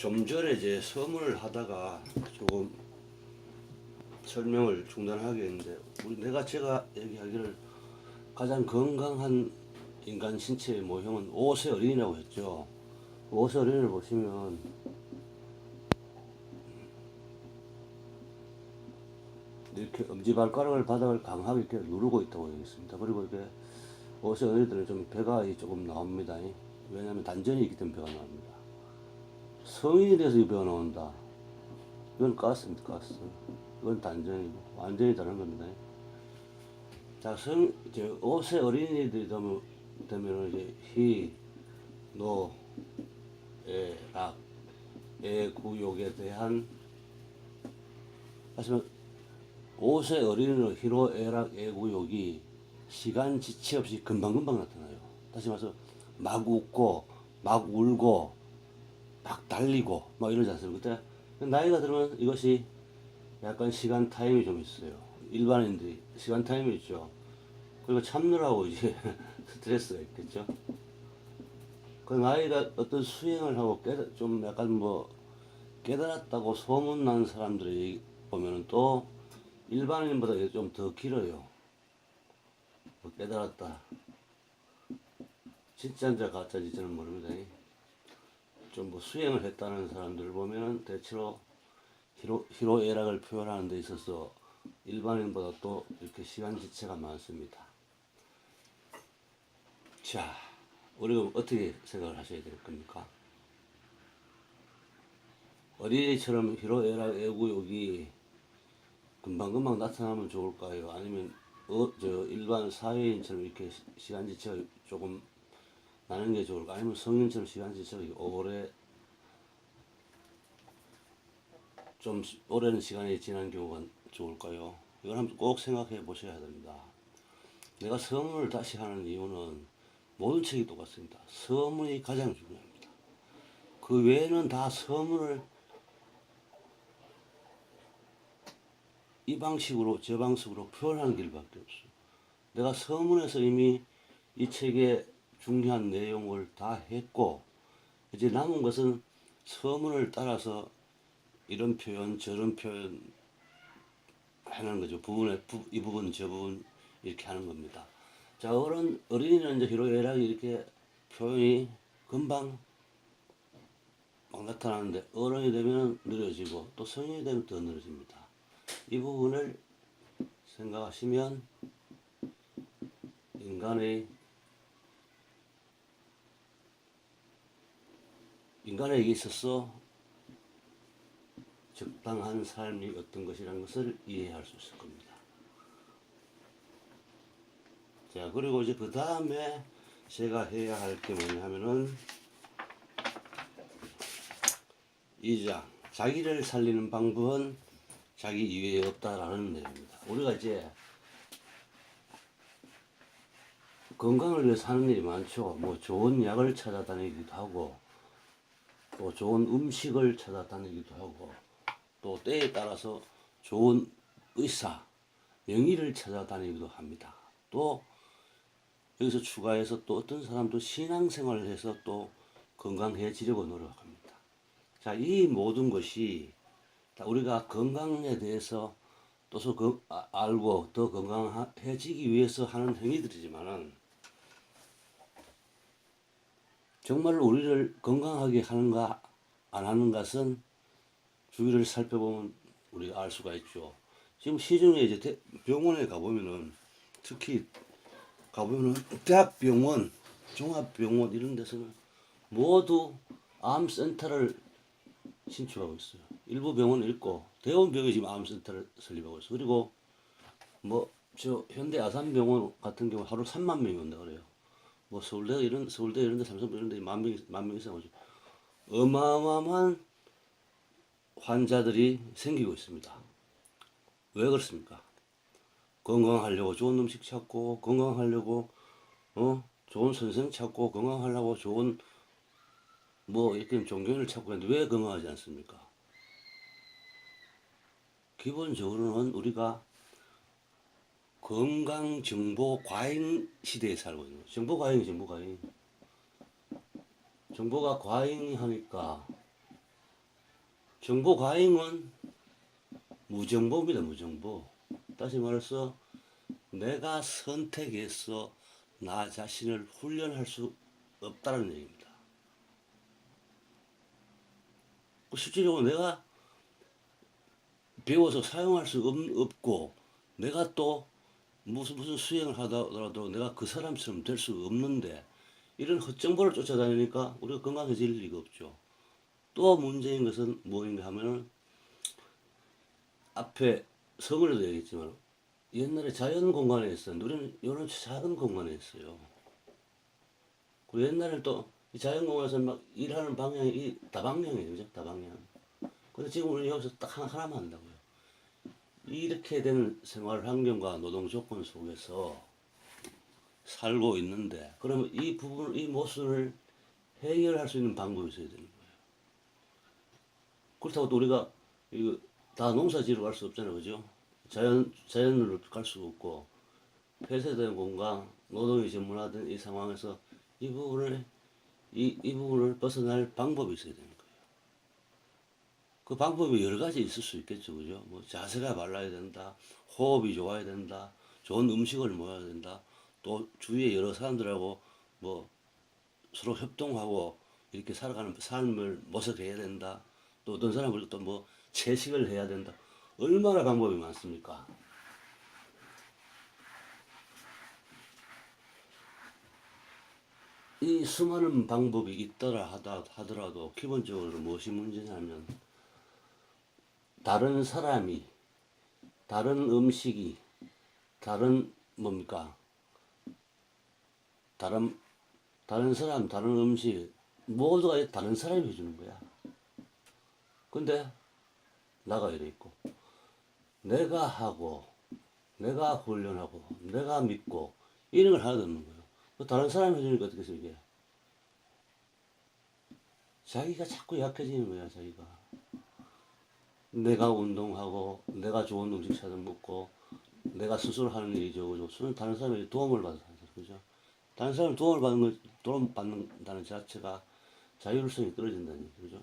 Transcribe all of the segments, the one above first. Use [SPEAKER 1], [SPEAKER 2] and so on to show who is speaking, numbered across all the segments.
[SPEAKER 1] 좀 전에 이제 서문을 하다가 조금 설명을 중단하게 했는데 우리 내가 제가 얘기하기를 가장 건강한 인간 신체의 모형은 5세 어린이라고 했죠. 5세 어린이를 보시면 이렇게 엄지발가락을 바닥을 강하게 이렇게 누르고 있다고 되어 있습니다. 그리고 이게 5세 어린이들은 좀 배가 조금 나옵니다. 왜냐하면 단전이 있기 때문에 배가 나옵니다. 성인이 돼서 이 배가 나온다. 이건 가스입니다, 가스. 이건 단전이고, 완전히 다른 겁니다. 자, 성, 이제 5세 어린이들이 되면, 되면 이제 희, 노, 에, 락, 애, 구욕에 대한, 하지만 5세 어린이는 희로, 애락, 애구욕이 시간 지체 없이 금방금방 나타나요. 다시 말해서 막 웃고, 막 울고, 막 달리고, 막 이러지 않습니까? 그때 나이가 들면 이것이 약간 시간 타임이 좀 있어요. 일반인들이 시간 타임이 있죠. 그리고 참느라고 이제 스트레스가 있겠죠. 그 나이가 어떤 수행을 하고 깨달, 좀 약간 뭐 깨달았다고 소문난 사람들이 보면은 또 일반인보다 좀 더 길어요. 뭐 깨달았다. 진짜인지 가짜인지 저는 모릅니다. 좀뭐 수행을 했다는 사람들을 보면은 대체로 희로, 희로애락을 표현하는 데 있어서 일반인보다 또 이렇게 시간 지체가 많습니다. 자, 우리가 어떻게 생각을 하셔야 될 겁니까? 어린이처럼 희로애락 애구욕이 금방금방 나타나면 좋을까요? 아니면 어, 저 일반 사회인처럼 이렇게 시- 시간 지체가 조금 나는 게 좋을까? 아니면 성인처럼 시간 지체가 오래 좀 시- 오랜 시간이 지난 경우가 좋을까요? 이걸 한번 꼭 생각해 보셔야 됩니다. 내가 서문을 다시 하는 이유는 모든 책이 똑같습니다. 서문이 가장 중요합니다. 그 외에는 다 서문을 이 방식으로 저 방식으로 표현하는 길밖에 없어요. 내가 서문에서 이미 이 책의 중요한 내용을 다 했고 이제 남은 것은 서문을 따라서 이런 표현 저런 표현 하는 거죠. 부분에 부, 이 부분 저 부분 이렇게 하는 겁니다. 자 어른 어린이는 이제 희로애락이 이렇게 표현이 금방 막 나타나는데 어른이 되면 느려지고 또 성인이 되면 더 느려집니다. 이 부분을 생각하시면 인간의 인간에게 있어서 적당한 삶이 어떤 것이라는 것을 이해할 수 있을 겁니다. 자, 그리고 이제 그 다음에 제가 해야 할 게 뭐냐 하면은 이장 자기를 살리는 방법은 자기 이외에 없다라는 내용입니다. 우리가 이제 건강을 위해서 하는 일이 많죠. 뭐 좋은 약을 찾아다니기도 하고 또 좋은 음식을 찾아다니기도 하고 또 때에 따라서 좋은 의사, 명의를 찾아다니기도 합니다. 또 여기서 추가해서 또 어떤 사람도 신앙생활을 해서 또 건강해지려고 노력합니다. 자, 이 모든 것이 다 우리가 건강에 대해서 또서 그, 아, 알고 더 건강해지기 위해서 하는 행위들이지만은 정말 우리를 건강하게 하는가 안 하는 것은 주위를 살펴보면 우리가 알 수가 있죠. 지금 시중에 이제 대- 병원에 가보면은 특히 가보면은 대학병원, 종합병원 이런 데서는 모두 암센터를 신축하고 있어요. 일부 병원은 있고 대원병이 지금 암센터를 설립하고 있어요. 그리고 뭐 저 현대 아산병원 같은 경우 하루 3만 명이 온다 그래요. 뭐 서울대 이런 서울대 이런 데 삼성 이런 데만 명, 만명 이상 오죠. 어마어마한 환자들이 생기고 있습니다. 왜 그렇습니까? 건강하려고 좋은 음식 찾고 건강하려고 어 좋은 선생 찾고 건강하려고 좋은 뭐 이렇게 종교인을 찾고 있는데 왜 건강하지 않습니까? 기본적으로는 우리가 건강 정보 과잉 시대에 살고 있는 거예요. 정보 과잉, 정보 과잉. 정보가 과잉하니까 정보 과잉은 무정보입니다. 무정보. 다시 말해서 내가 선택해서 나 자신을 훈련할 수 없다는 얘기입니다. 그 실질적으로 내가 배워서 사용할 수 없, 없고 내가 또 무슨 무슨 수행을 하더라도 내가 그 사람처럼 될 수 없는데 이런 헛정보를 쫓아다니니까 우리가 건강해질 리가 없죠. 또 문제인 것은 뭐인가 하면은 앞에 성을도 얘기했지만 옛날에 자연 공간에 있었는데 우리는 이런 작은 공간에 있어요. 그리고 옛날에 또이 자연 공간에서 막 일하는 방향이 그죠? 다방향. 근데 지금 우리는 여기서 딱 하나, 하나만 한다고요. 이렇게 되는 생활 환경과 노동 조건 속에서 살고 있는데 그러면 이 부분, 이 모순을 해결할 수 있는 방법이 있어야 되는 거예요. 그렇다고 또 우리가 이거 다 농사지로 갈 수 없잖아요, 그죠? 자연 자연으로 갈수 없고 폐쇄된 공간, 노동이 전문화된 이 상황에서 이 부분을 이, 이 부분을 벗어날 방법이 있어야 거예요. 그 방법이 여러 가지 있을 수 있겠죠, 그죠? 뭐 자세가 발라야 된다, 호흡이 좋아야 된다, 좋은 음식을 먹어야 된다, 또 주위에 여러 사람들하고 뭐 서로 협동하고 이렇게 살아가는 삶을 모색해야 된다. 또 어떤 사람은 또 뭐 채식을 해야 된다. 얼마나 방법이 많습니까? 이 수많은 방법이 있더라 하다 하더라도 기본적으로 무엇이 문제냐면 다른 사람이 다른 음식이 다른 뭡니까 다른 다른 사람 다른 음식 모두가 다른 사람이 해주는 거야. 근데 나가 이래 있고 내가 하고 내가 훈련하고 내가 믿고 이런 걸 하나도 없는 거예요. 그 다른 사람이 해주니까 어떻게 해서 이게 자기가 자꾸 약해지는 거야 자기가 내가 운동하고 내가 좋은 음식 찾아 먹고 내가 스스로 하는 일이 저거죠 수는 다른 사람에게 도움을 받아서 그죠? 다른 사람 도움을 받는 걸 도움 받는다는 자체가 자율성이 떨어진다는 얘기 그죠?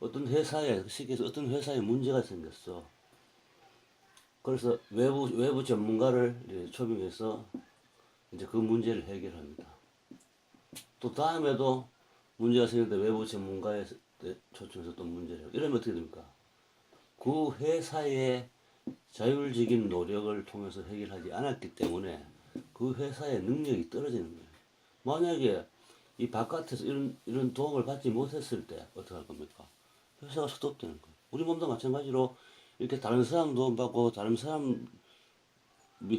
[SPEAKER 1] 어떤 회사에 해서 어떤 회사에 문제가 생겼어. 그래서 외부 외부 전문가를 초빙해서 이제 그 문제를 해결합니다. 또 다음에도 문제가 생겼는데 외부 전문가에 초청해서 또 문제를. 이러면 어떻게 됩니까? 그 회사의 자율적인 노력을 통해서 해결하지 않았기 때문에 그 회사의 능력이 떨어지는 거예요. 만약에 이 바깥에서 이런, 이런 도움을 받지 못했을 때 어떻게 할 겁니까? 회사가 스톱되는 거예요. 우리 몸도 마찬가지로 이렇게 다른 사람 도움 받고 다른 사람이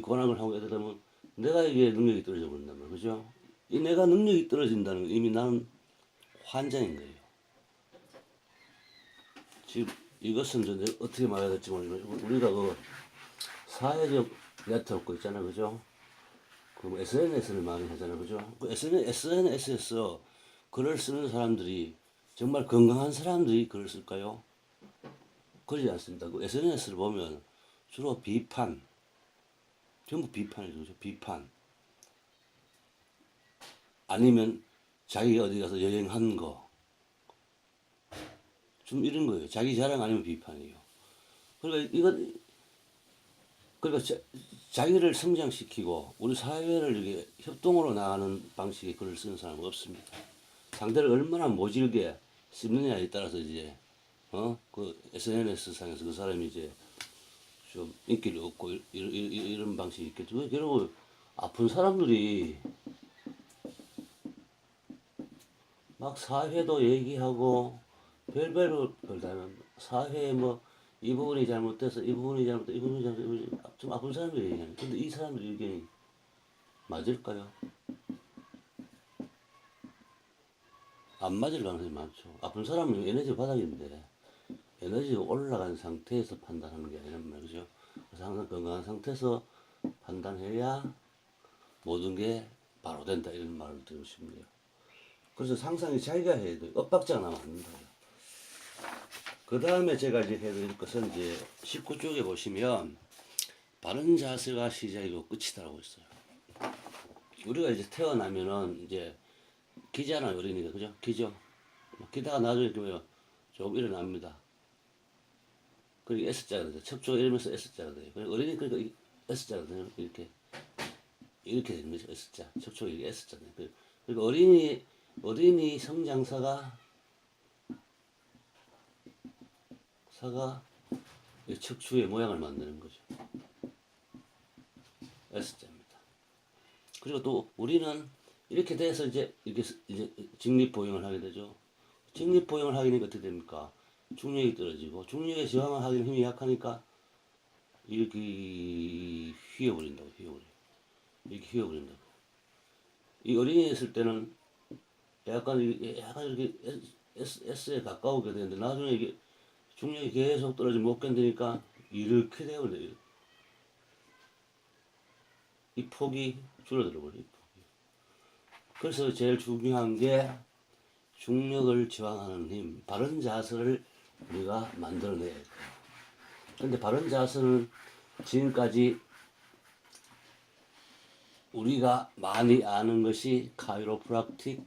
[SPEAKER 1] 권한을 하고 이러다 보면 내가 이게 능력이 떨어져 버린단 말이에요. 그죠? 이 내가 능력이 떨어진다는 건 이미 나는 환자인 거예요. 지금 이것은 이제 어떻게 말해야 될지 모르겠지만 우리가 그 사회적 네트워크 있잖아요. 그죠? 그 SNS를 많이 하잖아요. 그죠? 그 SNS에서 글을 쓰는 사람들이 정말 건강한 사람들이 글을 쓸까요? 그러지 않습니다. 그 SNS를 보면 주로 비판, 전부 비판이죠. 그죠? 비판. 아니면 자기 어디 가서 여행한 거. 좀 이런 거예요. 자기 자랑 아니면 비판이에요. 그러니까 이건 그러니까 자, 자기를 성장시키고 우리 사회를 이렇게 협동으로 나가는 방식의 글을 쓰는 사람은 없습니다. 상대를 얼마나 모질게 씹느냐에 따라서 이제 어그 SNS 상에서 그 사람이 이제 좀 인기를 얻고 이- 이- 이- 이런 방식이 있겠죠. 결국 아픈 사람들이 막 사회도 얘기하고 별별로 별다는 사회에 뭐 이 부분이 잘못돼서 이 부분이 잘못돼 이 부분이 잘못돼 좀 아픈 사람들이 얘기하는 근데 이 사람들 의견이 맞을까요? 안 맞을 가능성이 많죠. 아픈 사람은 에너지 바닥인데 에너지가 올라간 상태에서 판단하는 게 아니란 말이죠. 그래서 항상 건강한 상태에서 판단해야 모든 게 바로 된다 이런 말을 드리고 싶네요. 그래서 상상이 자기가 해야 돼요. 엇박자가 나면 안 된다고요. 그 다음에 제가 이제 해드릴 것은 이제 19쪽에 보시면 바른 자세가 시작이고 끝이다라고 있어요. 우리가 이제 태어나면은 이제 기잖아요, 어린이가. 그죠? 기죠? 기다가 나중에 뭐요. 조금 일어납니다. 그리고 S자가 되죠. 척추가 이러면서 S자가 돼요. 그리고 어린이 그러니까 이 S자가 돼요. 이렇게 이렇게 되는 거죠. S자. 척추가 이게. 그리고 그리고 어린이 어린이 성장사가 사가 이 척추의 모양을 만드는 거죠. S자입니다. 그리고 또 우리는 이렇게 돼서 이제 이렇게 스- 이제 직립 보형을 하게 되죠. 직립 보형을 하게 되니까 어떻게 됩니까? 중력이 떨어지고 중력에 저항을 하기는 힘이 약하니까 이렇게 휘어버린다고 휘어버려. 이렇게 휘어버린다고. 이 어린이 있을 때는 약간 이- 약간 이렇게 S, S에 가까우게 되는데 나중에 이게 중력이 계속 떨어지면 못 견디니까 이렇게 되어버려요. 이 폭이 줄어들어 버려요. 그래서 제일 중요한 게 중력을 저항하는 힘, 바른 자세를 우리가 만들어내야 돼요. 근데 바른 자세는 지금까지 우리가 많이 아는 것이 카이로프락틱,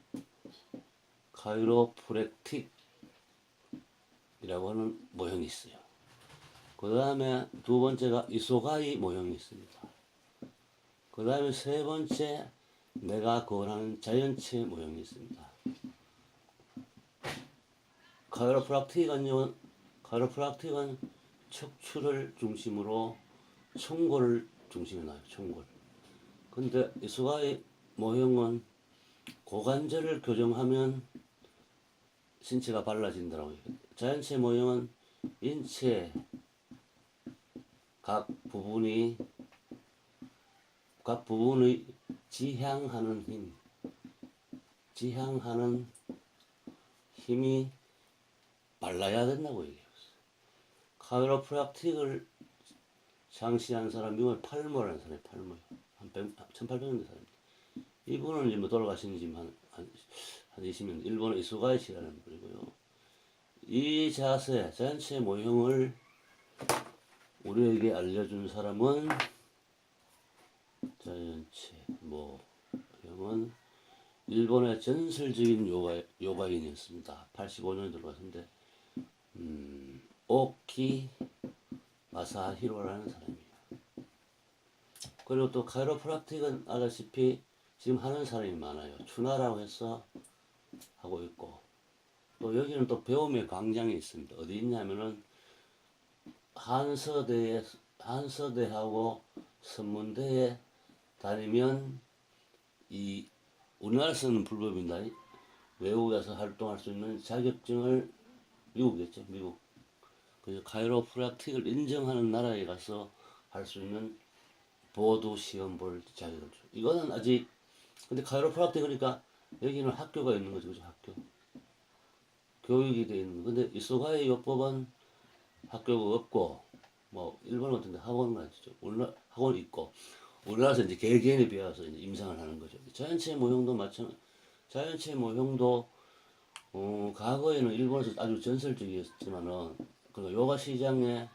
[SPEAKER 1] 카이로프렉틱 이라고 하는 모형이 있어요. 그 다음에 두 번째가 이소가이 모형이 있습니다. 그 다음에 세 번째 내가 권하는 자연체 모형이 있습니다. 카이로프락틱은 카이로프락틱은 척추를 중심으로 청골을 중심에 놔요. 청골. 근데 이수가의 모형은 고관절을 교정하면 신체가 발라진다라고. 자연체 모형은 인체 각 부분이 각 부분의 지향하는 힘, 지향하는 힘이 말라야 된다고 얘기했어요. 카이로프락틱을 장시한 사람, 미국의 팔모라는 사람이 팔모요. 한 100, 1800년대 사람입니다. 이분은 이제 뭐 돌아가신 지 한, 한, 한 20년, 일본의 이수가이시라는 분이고요. 이 자세, 자연체 모형을 우리에게 알려준 사람은 자연체 모형은 일본의 전설적인 요가, 요가인이었습니다. 85년에 들어왔는데, 음, 오키 마사히로라는 사람이에요. 그리고 또 카이로프락틱은 알다시피 지금 하는 사람이 많아요. 추나라고 해서 하고 있고, 또 여기는 또 배움의 광장이 있습니다. 어디 있냐면은 한서대에, 한서대하고 선문대에 다니면 이 우리나라에서는 불법입니다. 외국에서 활동할 수 있는 자격증을 미국이겠죠, 미국. 그래서 카이로프락틱을 인정하는 나라에 가서 할 수 있는 보도 시험 볼 자격을 줘. 이거는 아직 근데 카이로프락틱 그러니까 여기는 학교가 있는 거죠, 그죠? 학교. 교육이 돼 있는 거. 근데 이소가의 요법은 학교가 없고 뭐 일본 같은데 학원 같죠. 우리나라 학원 있고 우리나라에서 이제 개개인이 배워서 이제 임상을 하는 거죠. 자연체 모형도 마찬가지. 자연체 모형도 어, 과거에는 일본에서 아주 전설적이었지만은 그 요가 시장에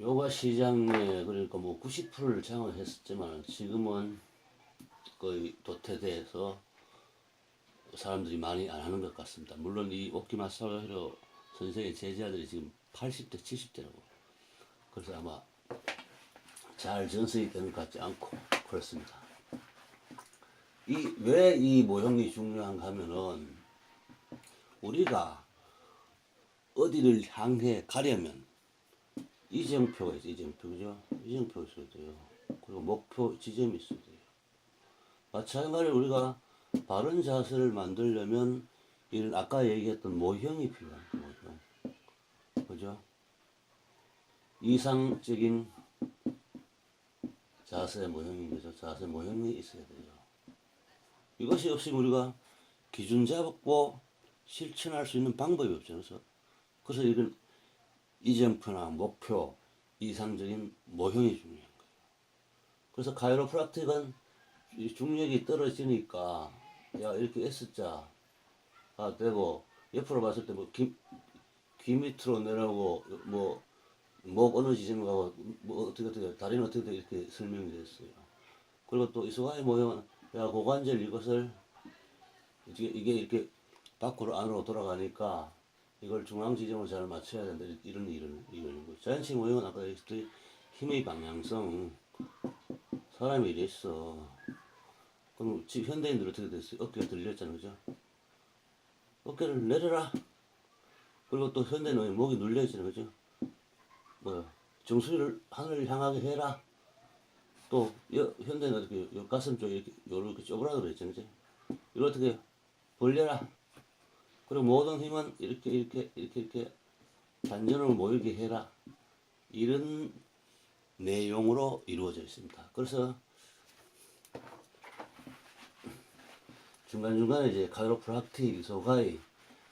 [SPEAKER 1] 요가 시장에 그러니까 뭐 90%를 장악했었지만 지금은 거의 도태돼서 사람들이 많이 안 하는 것 같습니다. 물론 이 오키 마사히로 선생의 제자들이 지금 80대, 70대라고. 그래서 아마 잘 전승이 되는 것 같지 않고 그렇습니다. 이 왜 이 모형이 중요한가 하면은 우리가 어디를 향해 가려면 이정표가 있어 이정표 그죠? 이정표 있어야 돼요. 그리고 목표 지점이 있어야 돼요. 마찬가지로 우리가 바른 자세를 만들려면 이런 아까 얘기했던 모형이 필요한 모형. 그죠? 이상적인 자세 모형인 거죠. 자세 모형이 있어야 돼요. 이것이 없으면 우리가 기준 잡고 실천할 수 있는 방법이 없죠. 그래서, 그래서 이건 이정표나 목표, 이상적인 모형이 중요한 거예요. 그래서 카이로프락틱은 이 중력이 떨어지니까 야 이렇게 S자가 되고 옆으로 봤을 때뭐 귀, 귀 밑으로 내려오고 뭐 목 어느 지점에 가고 뭐 어떻게 어떻게 다리는 어떻게 이렇게 설명이 됐어요. 그리고 또 이소가의 모형은 야 고관절 이것을 이게, 이게 이렇게 밖으로 안으로 돌아가니까 이걸 중앙 지점을 잘 맞춰야 된다 이런 일을 이런 거. 자연치 모형은 아까 얘기했듯이 힘의 방향성 사람이 이랬어. 그럼 지금 현대인들 어떻게 됐어요? 어깨가 들렸잖아, 그죠? 어깨를 내려라. 그리고 또 현대는 목이 눌려 있잖아, 그죠? 뭐야? 정수리를 하늘을 향하게 해라. 또 여, 현대는 이렇게 요 가슴 쪽에 이렇게 요렇게 쪼그라들어 그랬죠, 그죠? 이걸 어떻게 벌려라. 그리고 모든 힘은 이렇게 이렇게 이렇게 이렇게 단전을 모이게 해라. 이런 내용으로 이루어져 있습니다. 그래서 중간중간에 이제 카이로프락틱, 소가이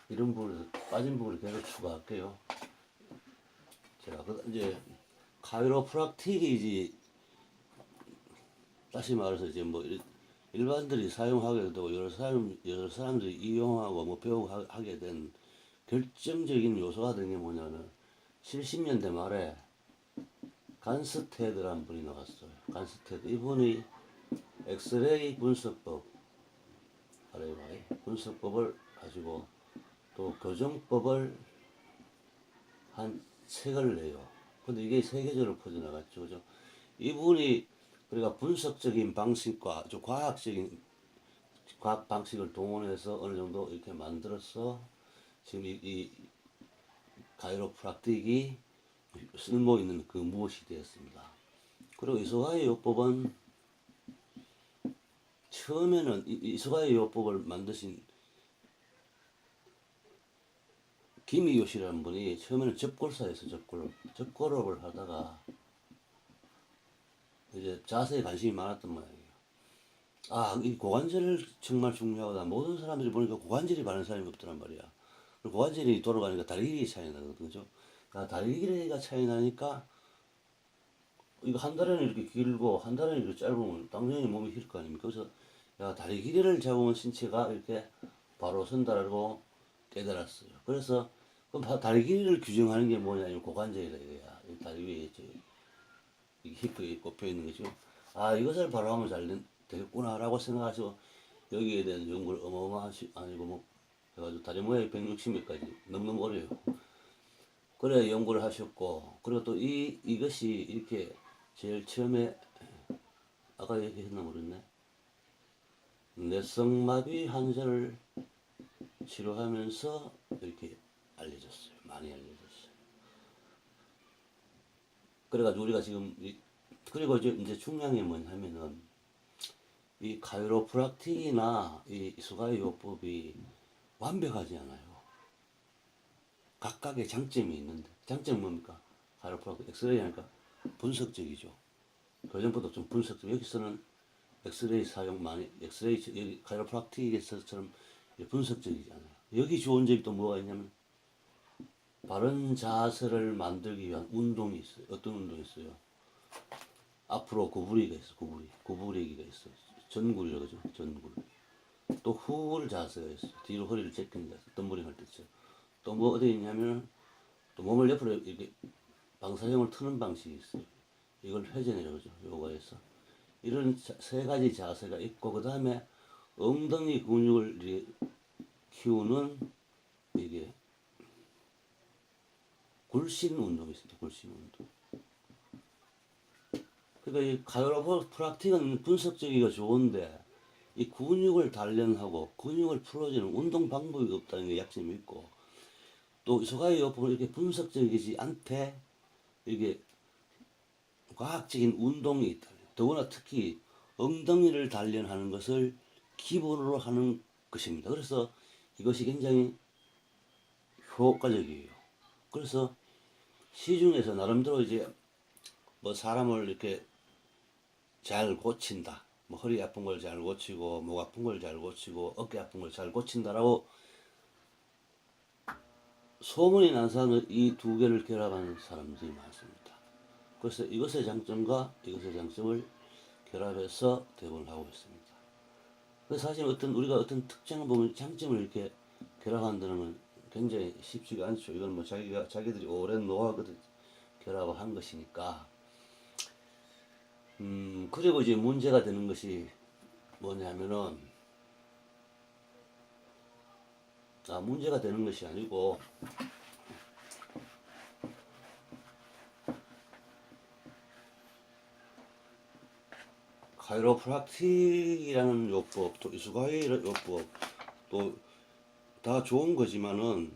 [SPEAKER 1] 이런 부분을 빠진 부분을 계속 추가할게요. 자, 그 이제 카이로프락틱이 이제 다시 말해서 이제 뭐 일- 일반들이 사용하게 되고 여러 사람 여러 사람들이 이용하고 뭐 배우고 하- 하게 된 결정적인 요소가 된 게 뭐냐면 70년대 말에 간스테드라는 분이 나왔어요. 간스테드 이분이 엑스레이 분석법 RAY 분석법을 가지고 또 교정법을 한 책을 내요. 근데 이게 세계적으로 퍼져나갔죠. 그죠? 이분이 그러니까 분석적인 방식과 좀 과학적인 과학 방식을 동원해서 어느 정도 이렇게 만들어서 지금 이, 이 가이로프락틱이 쓸모 있는 그 무엇이 되었습니다. 그리고 이소가의 요법은 처음에는 이- 이소가의 요법을 만드신 김이요시라는 분이 처음에는 접골사였어 접골 접골업을 하다가 이제 자세에 관심이 많았던 모양이에요. 아, 이 고관절 정말 중요하다. 모든 사람들이 보니까 고관절이 바른 사람이 없더란 말이야. 고관절이 돌아가니까 다리 길이 차이 나거든, 그죠? 아, 다리 길이가 차이 나니까 이거 한 달에는 이렇게 길고 한 달에는 이렇게 짧으면 당연히 몸이 힐 거 아닙니까? 그래서 야, 다리 길이를 잡으면 신체가 이렇게 바로 선다라고 깨달았어요. 그래서 그럼 바- 다리 길이를 규정하는 게 뭐냐면 고관절이라 이거야. 이 다리 위에 저이 히프에 꼽혀 있는 거죠. 아 이것을 바로 하면 잘 된- 되겠구나라고 생각하시고 여기에 대한 연구를 어마어마하시 아니고 뭐 해가지고 다리 모양이 160m까지 넘는 거래요. 그래 연구를 하셨고 그리고 또 이 이것이 이렇게 제일 처음에 아까 얘기했나 모르겠네. 뇌성마비 환자를 치료하면서 이렇게 알려졌어요. 많이 알려졌어요. 그래가지고 우리가 지금 이, 그리고 이제, 중요한 게 뭐냐면은 이 카이로프락틱이나 이 수가의 요법이 완벽하지 않아요. 각각의 장점이 있는데 장점은 뭡니까? 카이로프락틱 엑스레이 하니까 분석적이죠. 교정법도 좀 분석적. 여기서는 엑스레이 사용 많이 엑스레이 여기 카이로프락틱에서처럼 분석적이지 않아요. 여기 좋은 점이 또 뭐가 있냐면 바른 자세를 만들기 위한 운동이 있어요. 어떤 운동이 있어요? 앞으로 구부리기가 있어, 구부리. 구부리기가 있어. 전굴이라고 그러죠, 전굴. 또 후울 자세가 있어. 뒤로 허리를 제끼는 자세. 덤블링 할 때죠. 또뭐 어디 있냐면, 또 몸을 옆으로 이렇게 방사형을 트는 방식이 있어요. 이걸 회전이라고 그러죠, 요가에서. 이런 자- 세 가지 자세가 있고, 그 다음에 엉덩이 근육을 키우는 이게 굴신 운동이 있습니다. 굴신 운동. 그러니까 이 카이로프락틱은 분석적이가 좋은데 이 근육을 단련하고 근육을 풀어주는 운동 방법이 없다는 게 약점이 있고 또 소가이 요법은 이렇게 분석적이지 않대 이게 과학적인 운동이 있다. 더구나 특히 엉덩이를 단련하는 것을 기본으로 하는 것입니다. 그래서 이것이 굉장히 효과적이에요. 그래서 시중에서 나름대로 이제 뭐 사람을 이렇게 잘 고친다. 뭐 허리 아픈 걸 잘 고치고 목 아픈 걸 잘 고치고 어깨 아픈 걸 잘 고친다라고 소문이 난 사람은 이 두 개를 결합하는 사람들이 많습니다. 그래서 이것의 장점과 이것의 장점을 결합해서 대본을 하고 있습니다. 그래서 사실 어떤 우리가 어떤 특정한 부분 장점을 이렇게 결합한다는 건 굉장히 쉽지가 않죠. 이건 뭐 자기가 자기들이 오랜 노하우를 결합한 것이니까. 음 그리고 이제 문제가 되는 것이 뭐냐면은 아, 문제가 되는 것이 아니고 카이로프락틱이라는 요법, 또 이수가이 요법, 또 다 좋은 거지만은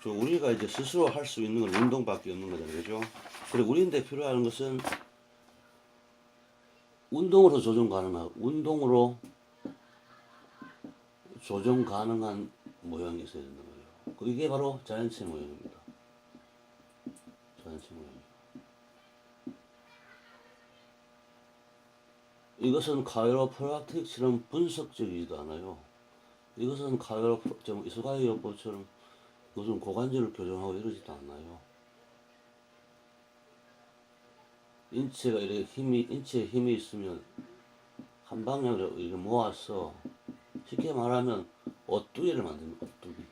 [SPEAKER 1] 저 우리가 이제 스스로 할 수 있는 건 운동밖에 없는 거잖아요, 그죠? 그리고 우리한테 필요한 것은 운동으로 조정 가능한 운동으로 조정 가능한 모양이 있어야 된다는 거예요. 그 이게 바로 자연체 모양입니다. 모양. 이것은 카이로프락틱처럼 분석적이지도 않아요. 이것은 카이로프 좀 이스가이 요법처럼 무슨 고관절을 교정하고 이러지도 않아요. 인체가 이렇게 힘이 인체에 힘이 있으면 한 방향으로 이렇게 모아서 쉽게 말하면 오뚜기를 만듭니다. 오뚜기.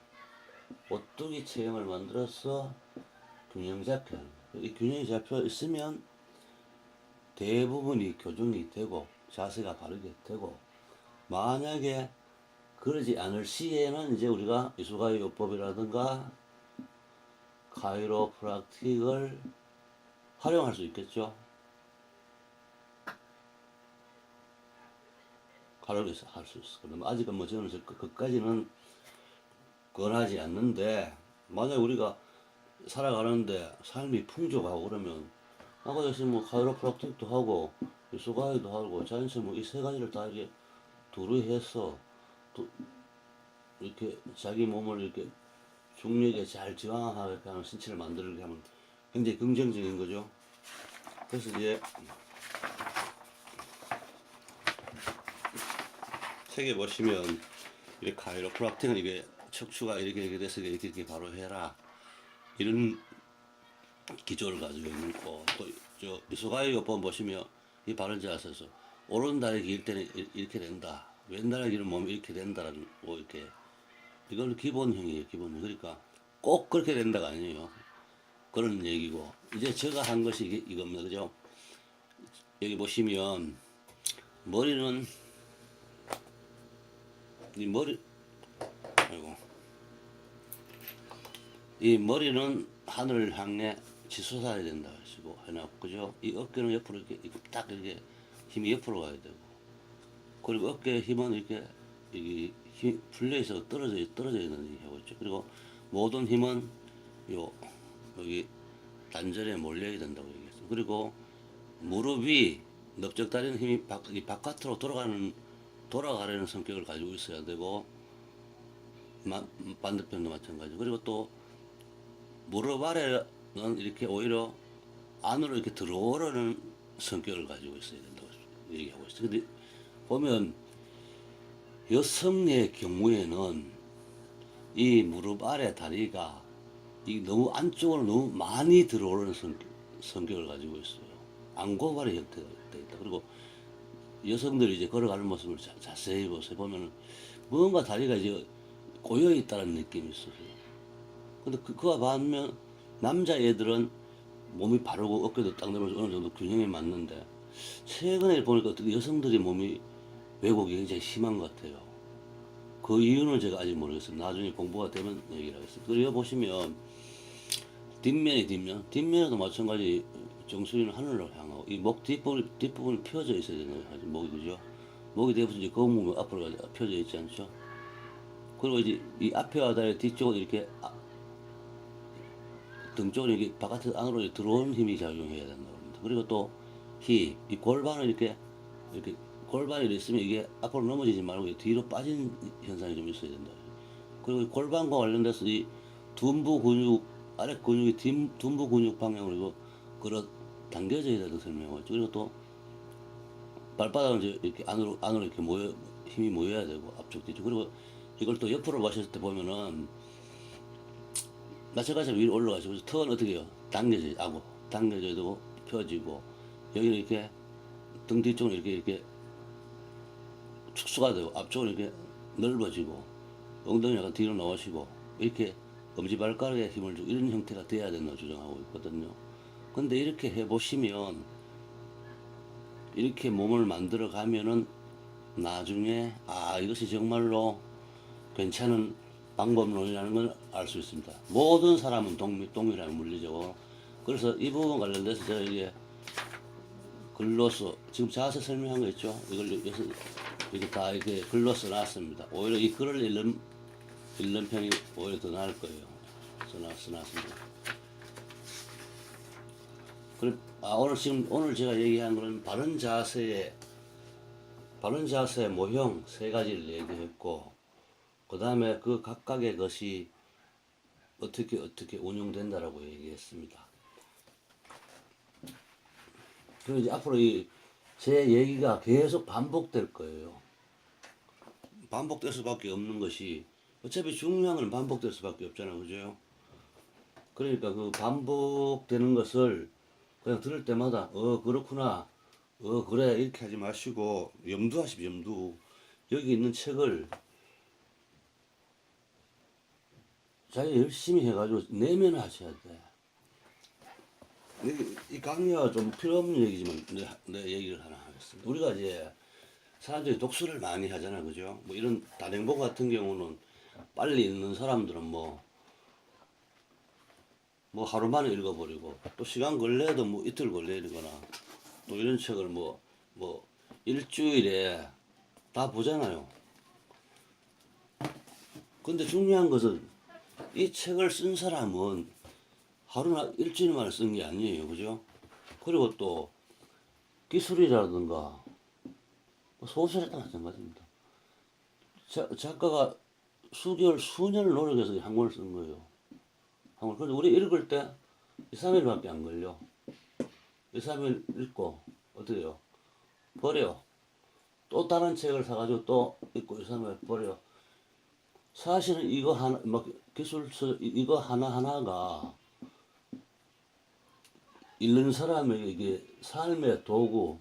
[SPEAKER 1] 오뚜기 체형을 만들어서 균형 잡혀. 이 균형이 잡혀 있으면 대부분이 교정이 되고 자세가 바르게 되고 만약에 그러지 않을 시에는 이제 우리가 이수가의 요법이라든가 카이로프락틱을 활용할 수 있겠죠. 활용해서 할 수 있어. 그럼 아직은 뭐 저는 저- 그- 권하지 않는데 만약 우리가 살아가는데 삶이 풍족하고 그러면 아까 역시 뭐 카이로프락틱도 하고 이수가이도 하고 자연스 뭐이 세 가지를 다 이렇게 두루 해서 또 이렇게 자기 몸을 이렇게 중력에 잘 저항하게 하는 신체를 만들게 하면 굉장히 긍정적인 거죠. 그래서 이제 책에 보시면 이렇게 카이로프락틱은 이게 척추가 이렇게 이렇게 돼서 이렇게 이렇게 바로 해라 이런 기조를 가지고 있는 거. 또저 이수가이 요법 보시면 이 바른 자세에서 오른 다리 길 때는 이- 이렇게 된다. 왼 다리 길은 몸이 이렇게 된다라는 거 이렇게 이건 기본형이에요. 기본형. 그러니까 꼭 그렇게 된다가 아니에요. 그런 얘기고 이제 제가 한 것이 이겁니다. 그죠? 여기 보시면 머리는 이 머리 아이고 이 머리는 하늘을 향해 치솟아야 된다 하시고 해놨고 그죠? 이 어깨는 옆으로 이렇게 딱 이렇게 힘이 옆으로 가야 되고 그리고 어깨 힘은 이렇게 이게 힘 풀려서 떨어져 떨어져 있는 이 하고 있죠. 그리고 모든 힘은 요 여기 단전에 몰려야 된다고 얘기했어요. 그리고 무릎이 넓적다리는 힘이 바, 이 바깥으로 돌아가는 돌아가려는 성격을 가지고 있어야 되고 마, 반대편도 마찬가지. 그리고 또 무릎 아래는 이렇게 오히려 안으로 이렇게 들어오려는 성격을 가지고 있어야 된다고 얘기하고 있어요. 근데 보면 여성의 경우에는 이 무릎 아래 다리가 이 너무 안쪽으로 너무 많이 들어오는 성격, 성격을 가지고 있어요. 안고발의 형태가 되어 있다. 그리고 여성들이 이제 걸어가는 모습을 자, 자세히 보세요. 보면은 뭔가 다리가 이제 꼬여 있다는 느낌이 있어요. 근데 그, 그와 반면 남자애들은 몸이 바르고 어깨도 딱 내면서 어느 정도 균형이 맞는데 최근에 보니까 어떻게 여성들이 몸이 왜곡이 굉장히 심한 것 같아요. 그 이유는 제가 아직 모르겠어요. 나중에 공부가 되면 얘기를 하겠습니다. 그리고 보시면 뒷면이 뒷면, 뒷면에도 마찬가지 정수리는 하늘로 향하고 이 목 뒷부분이 뒷부분이 펴져 있어야 되는 거죠. 목이 그죠? 목이 되어서 이제 거북목이 앞으로 펴져 있지 않죠? 그리고 이제 이 앞에와 다리 뒤쪽은 이렇게 아- 등 쪽은 이렇게 바깥에서 안으로 들어오는 힘이 작용해야 된다고 합니다. 그리고 또 힙, 이 골반을 이렇게 이렇게 골반이 있으면 이게 앞으로 넘어지지 말고 뒤로 빠진 현상이 좀 있어야 된다. 그리고 이 골반과 관련돼서 이 둔부 근육 아래 근육이 뒷, 둔부 근육 방향으로 이거 끌어 당겨져야 된다고 설명하고. 그리고 또 발바닥은 이렇게 안으로 안으로 이렇게 모여 힘이 모여야 되고 앞쪽 뒤쪽 그리고 이걸 또 옆으로 마셨을 때 보면은 마찬가지로 위로 올라가시고 그래서 턱은 어떻게 해요? 당겨져야 하고 당겨져야 되고 펴지고 여기는 이렇게 등 뒤쪽은 이렇게 이렇게 축소가 되고 앞쪽은 이렇게 넓어지고 엉덩이 약간 뒤로 나오시고 이렇게 엄지발가락에 힘을 주고 이런 형태가 돼야 된다고 주장하고 있거든요. 근데 이렇게 해보시면 이렇게 몸을 만들어 가면은 나중에 아 이것이 정말로 괜찮은 방법론이라는 걸 알 수 있습니다. 모든 사람은 동, 동일한 물리죠. 그래서 이 부분 관련돼서 제가 이게 글로써 지금 자세 설명한 거 있죠? 이걸 여기서 이렇게 다 이렇게 글로 써놨습니다. 오히려 이 글을 읽는 읽는 편이 오히려 더 나을 거예요. 써놨, 써놨습니다. 그래, 아, 오늘 지금 오늘 제가 얘기한 거는 바른 자세의 바른 자세의 모형 세 가지를 얘기했고 그 다음에 그 각각의 것이 어떻게 어떻게 운용된다라고 얘기했습니다. 그리고 이제 앞으로 이 제 얘기가 계속 반복될 거예요. 반복될 수밖에 없는 것이 어차피 중요한 건 반복될 수밖에 없잖아요, 그죠? 그러니까 그 반복되는 것을 그냥 들을 때마다 어 그렇구나, 어 그래 이렇게 하지 마시고 염두하십시오, 염두. 여기 있는 책을 자기 열심히 해가지고 내면 하셔야 돼. 이, 이 강의가 좀 필요 없는 얘기지만 내, 내 얘기를 하나 하겠습니다. 우리가 이제 사람들이 독서를 많이 하잖아, 그죠? 뭐 이런 단행본 같은 경우는 빨리 읽는 사람들은 뭐, 뭐 하루 만에 읽어버리고 또 시간 걸려도 뭐 이틀 걸리거나 또 이런 책을 뭐, 뭐 일주일에 다 보잖아요. 근데 중요한 것은 이 책을 쓴 사람은 하루나 일주일 만에 쓴 게 아니에요. 그죠? 그리고 또 기술이라든가 뭐 소설에도 마찬가지입니다. 자, 작가가 수개월, 수년을 노력해서 한 권을 쓴 거예요. 한 권. 근데 우리 읽을 때 2, 3일밖에 안 걸려. 2, 3일 읽고, 어떻게 해요? 버려. 또 다른 책을 사가지고 또 읽고 2, 3일 버려. 사실은 이거 하나, 막 기술서, 이- 이거 하나하나가 읽는 사람에게 삶의 도구,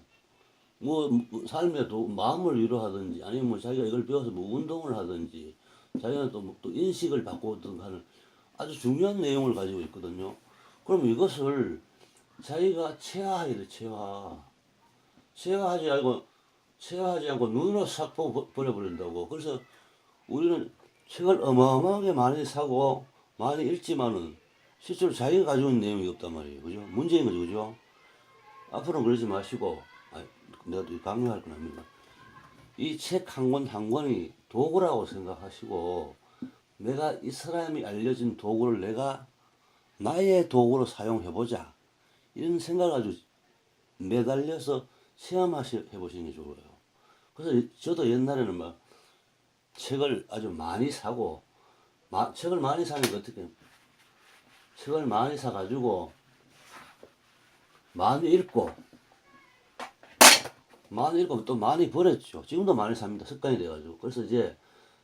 [SPEAKER 1] 뭐뭐 삶의 도 마음을 위로하든지 아니면 뭐 자기가 이걸 배워서 뭐 운동을 하든지 자기가 또, 뭐또 인식을 바꾸든 하는 아주 중요한 내용을 가지고 있거든요. 그럼 이것을 자기가 체화해야 돼, 체화. 체화하지 않고, 체화하지 않고 눈으로 싹 버려버린다고. 그래서 우리는 책을 어마어마하게 많이 사고 많이 읽지만은 실제로 자기가 가지고 있는 내용이 없단 말이에요. 그죠? 문제인 거죠, 그죠? 앞으로는 그러지 마시고, 아, 내가 또 강요할 건 아닙니다. 이 책 한 권한 권이 도구라고 생각하시고, 내가 이 사람이 알려진 도구를 내가 나의 도구로 사용해보자. 이런 생각을 아주 매달려서 체험하시, 해보시는 게 좋아요. 그래서 저도 옛날에는 막 책을 아주 많이 사고, 마, 책을 많이 사는 게 어떻게, 책을 많이 사가지고, 많이 읽고, 많이 읽고 또 많이 버렸죠. 지금도 많이 삽니다. 습관이 돼가지고. 그래서 이제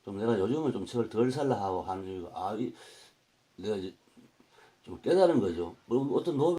[SPEAKER 1] 좀 내가 요즘은 좀 책을 덜 살라 하고 하는 이유가, 아, 이, 내가 이제 좀 깨달은 거죠. 뭐 어떤 노